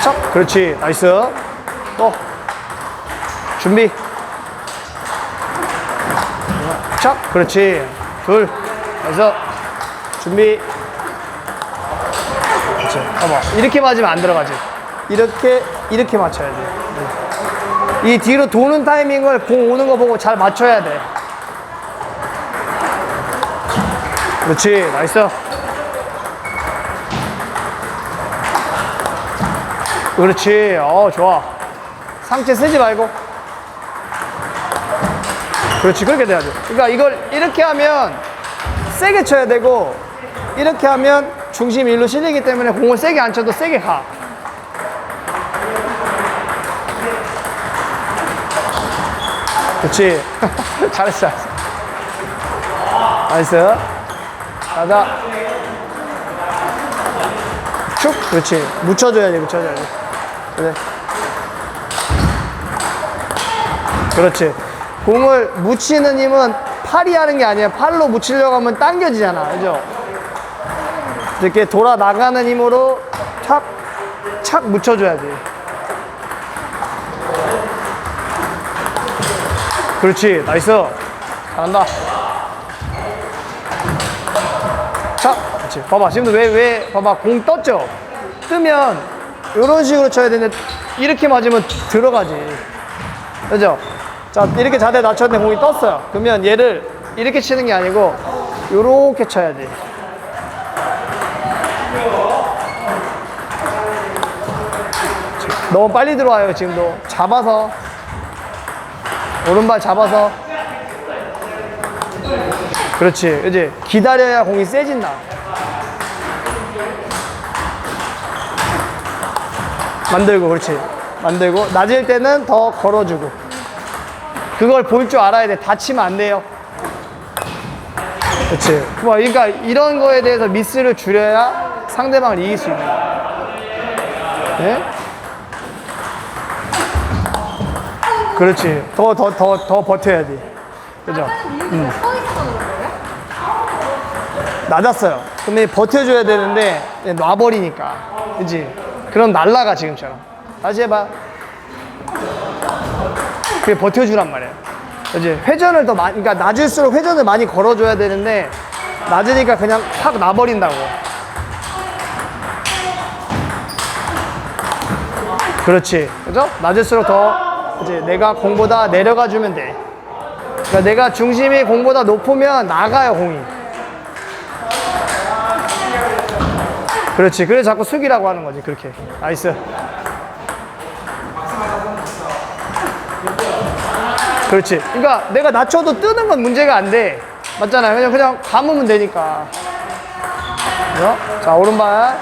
척. 그렇지. 나이스. 또. 준비. 척. 그렇지. 둘. 나이스. 준비. 그렇지. 봐봐. 이렇게 맞으면 안 들어가지. 이렇게, 이렇게 맞춰야 돼. 이 뒤로 도는 타이밍을 공 오는 거 보고 잘 맞춰야 돼. 그렇지. 나이스. 그렇지. 어, 좋아. 상체 쓰지 말고. 그렇지. 그렇게 돼야지. 그러니까 이걸 이렇게 하면 세게 쳐야 되고, 이렇게 하면 중심이 일로 실리기 때문에 공을 세게 안 쳐도 세게 가. 그렇지. 잘했어. 나이스. 가자. 축. 그렇지. 묻혀줘야 돼, 묻혀줘야 돼. 그래. 그렇지. 공을 묻히는 힘은 팔이 하는 게 아니야. 팔로 묻히려고 하면 당겨지잖아. 그죠? 이렇게 돌아 나가는 힘으로 착, 착 묻혀줘야 돼. 그렇지. 나이스. 잘한다. 자, 그렇지. 봐봐. 지금도 왜, 왜, 봐봐. 공 떴죠? 뜨면 이런 식으로 쳐야 되는데 이렇게 맞으면 들어가지. 그죠? 자, 이렇게 자세 낮췄는데 공이 떴어요. 그러면 얘를 이렇게 치는 게 아니고 이렇게 쳐야 돼. 너무 빨리 들어와요, 지금도. 잡아서. 오른발 잡아서. 그렇지. 이제 기다려야 공이 세진다. 만들고, 그렇지. 만들고, 낮을 때는 더 걸어주고. 그걸 볼 줄 알아야 돼. 다치면 안 돼요. 그렇지. 뭐, 그러니까 이런 거에 대해서 미스를 줄여야 상대방을 이길 수 있는 거야. 네? 그렇지. 더, 더, 더, 더 버텨야 돼. 그죠? 음. 낮았어요. 근데 버텨줘야 되는데 놔버리니까. 그지? 그럼 날라가 지금처럼. 다시 해봐. 그게 버텨주란 말이야. 그지? 회전을 더 많이, 그러니까 낮을수록 회전을 많이 걸어줘야 되는데 낮으니까 그냥 확 놔버린다고. 그렇지. 그죠? 낮을수록 더 이제 내가 공보다 내려가 주면 돼. 그러니까 내가 중심이 공보다 높으면 나가요, 공이. 그렇지. 그래서 자꾸 숙이라고 하는 거지. 그렇게. 나이스. 그렇지. 그러니까 내가 낮춰도 뜨는 건 문제가 안 돼. 맞잖아요. 그냥 그냥 감으면 되니까. 자, 오른발.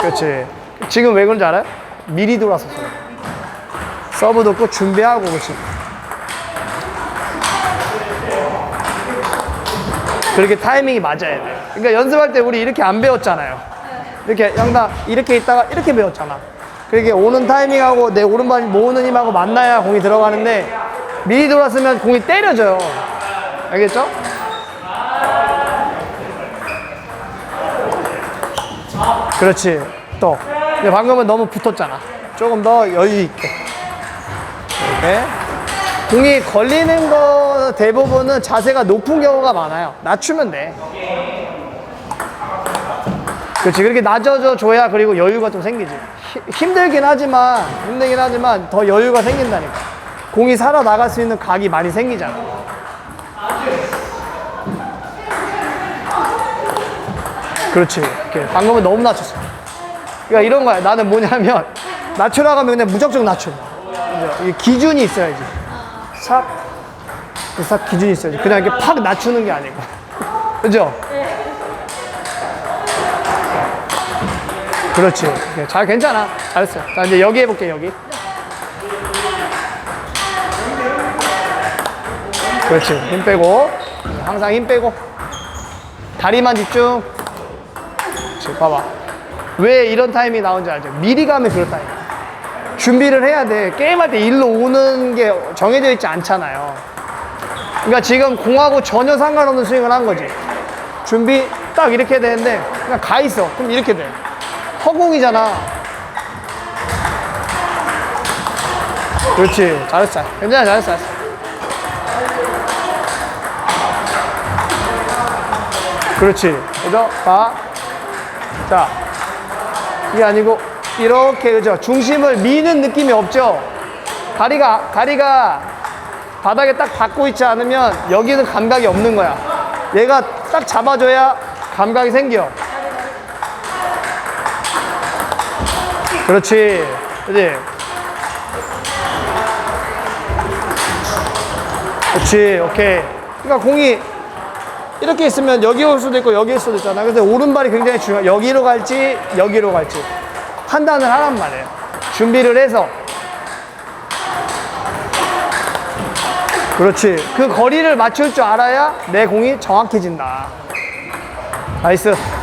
그렇지. 지금 왜 그런지 알아요? 미리 돌아서서. 그래. 서브 놓고 준비하고 그렇지. 그렇게 타이밍이 맞아야 돼. 그러니까 연습할 때 우리 이렇게 안 배웠잖아요. 이렇게 양다 이렇게 있다가 이렇게 배웠잖아. 그렇게 오는 타이밍하고 내 오른발이 모으는 힘하고 만나야 공이 들어가는데 미리 돌았으면 공이 때려져요. 알겠죠? 그렇지. 또. 근데 방금은 너무 붙었잖아. 조금 더 여유 있게. 이렇게. 공이 걸리는 거 대부분은 자세가 높은 경우가 많아요. 낮추면 돼. 그렇지. 그렇게 낮아져 줘야 그리고 여유가 좀 생기지. 히- 힘들긴 하지만, 힘들긴 하지만 더 여유가 생긴다니까. 공이 살아나갈 수 있는 각이 많이 생기잖아. 그렇지. 이렇게. 방금은 너무 낮췄어. 그러니까 이런 거야. 나는 뭐냐면, 낮추라고 하면 그냥 무작정 낮춰. 이게 기준이 있어야지. 싹, 싹 기준이 있어야지. 그냥 이렇게 팍 낮추는 게 아니고. 그죠? 그렇지. 오케이. 잘, 괜찮아. 잘했어. 자, 이제 여기 해볼게, 여기. 그렇지. 힘 빼고. 항상 힘 빼고. 다리만 집중. 그렇지. 봐봐. 왜 이런 타임이 나온지 알죠? 미리 가면 그렇다니까. 준비를 해야 돼. 게임할 때 일로 오는 게 정해져 있지 않잖아요. 그러니까 지금 공하고 전혀 상관없는 스윙을 한 거지. 준비, 딱 이렇게 되는데 그냥 가 있어. 그럼 이렇게 돼. 허공이잖아. 그렇지. 잘했어. 괜찮아. 잘했어. 잘했어. 그렇지. 그죠? 봐. 자. 이게 아니고, 이렇게, 그죠? 중심을 미는 느낌이 없죠? 다리가, 다리가 바닥에 딱 닿고 있지 않으면 여기는 감각이 없는 거야. 얘가 딱 잡아줘야 감각이 생겨. 그렇지. 그지? 그렇지. 오케이. 그러니까 공이 이렇게 있으면 여기 올 수도 있고 여기 올 수도 있잖아. 그래서 오른발이 굉장히 중요해. 여기로 갈지 여기로 갈지 판단을 하란 말이에요. 준비를 해서. 그렇지. 그 거리를 맞출 줄 알아야 내 공이 정확해진다. 나이스.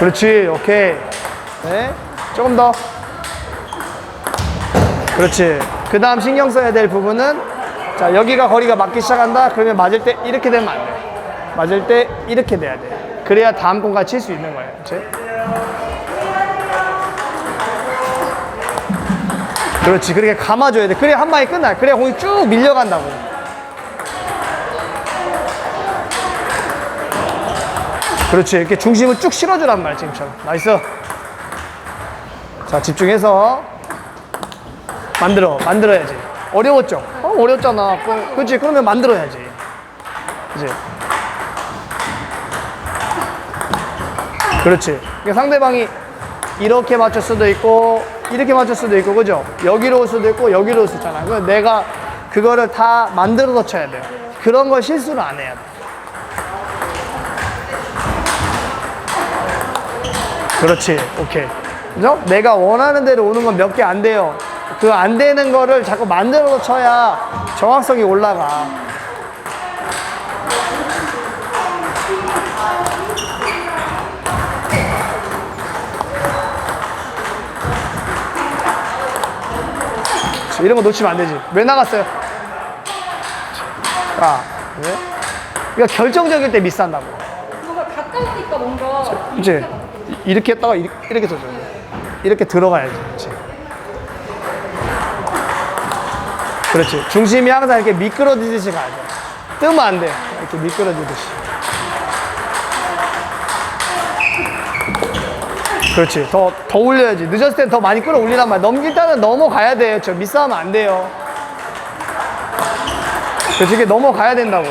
그렇지. 오케이. 네. 조금 더. 그렇지. 그 다음 신경 써야 될 부분은 자, 여기가 거리가 맞기 시작한다. 그러면 맞을 때 이렇게 되면 안 돼. 맞을 때 이렇게 돼야 돼. 그래야 다음 공간 칠 수 있는 거예요. 그렇지? 그렇지. 그렇게 감아줘야 돼. 그래야 한 방에 끝나. 그래야 공이 쭉 밀려간다고. 그렇지. 이렇게 중심을 쭉 실어주란 말이야, 지금처럼. 나이스. 자, 집중해서 만들어. 만들어야지. 어려웠죠? 어, 어렵잖아. 그, 그치. 그러면 만들어야지. 그치. 그렇지. 그러니까 상대방이 이렇게 맞출 수도 있고, 이렇게 맞출 수도 있고, 그죠? 여기로 올 수도 있고, 여기로 올 수 있잖아. 그 내가 그거를 다 만들어서 쳐야 돼요. 그런 걸 실수를 안 해야 돼. 그렇지. 오케이. 그죠? 내가 원하는 대로 오는 건 몇 개 안 돼요. 그 안 되는 거를 자꾸 만들어서 쳐야 정확성이 올라가. 이런 거 놓치면 안 되지. 왜 나갔어요? 자, 왜? 그러니까 결정적일 때 미스한다고. 뭔가 가까우니까 뭔가 이제 이렇게 했다가 이렇게, 이렇게 져줘야 돼. 이렇게 들어가야지. 그렇지. 그렇지. 중심이 항상 이렇게 미끄러지듯이 가야 돼. 뜨면 안 돼. 이렇게 미끄러지듯이. 그렇지. 더, 더 올려야지. 늦었을 땐 더 많이 끌어올리란 말이야. 넘길 때는 넘어가야 돼요. 저 미스하면 안 돼요. 그렇지. 이게 넘어가야 된다고.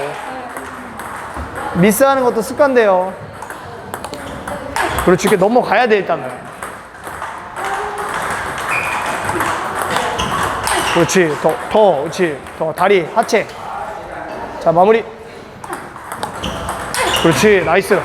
미스하는 것도 습관돼요. 그렇지. 이렇게 넘어가야 돼, 일단은. 그렇지. 더, 더, 그렇지. 더, 다리, 하체. 자, 마무리. 그렇지. 나이스.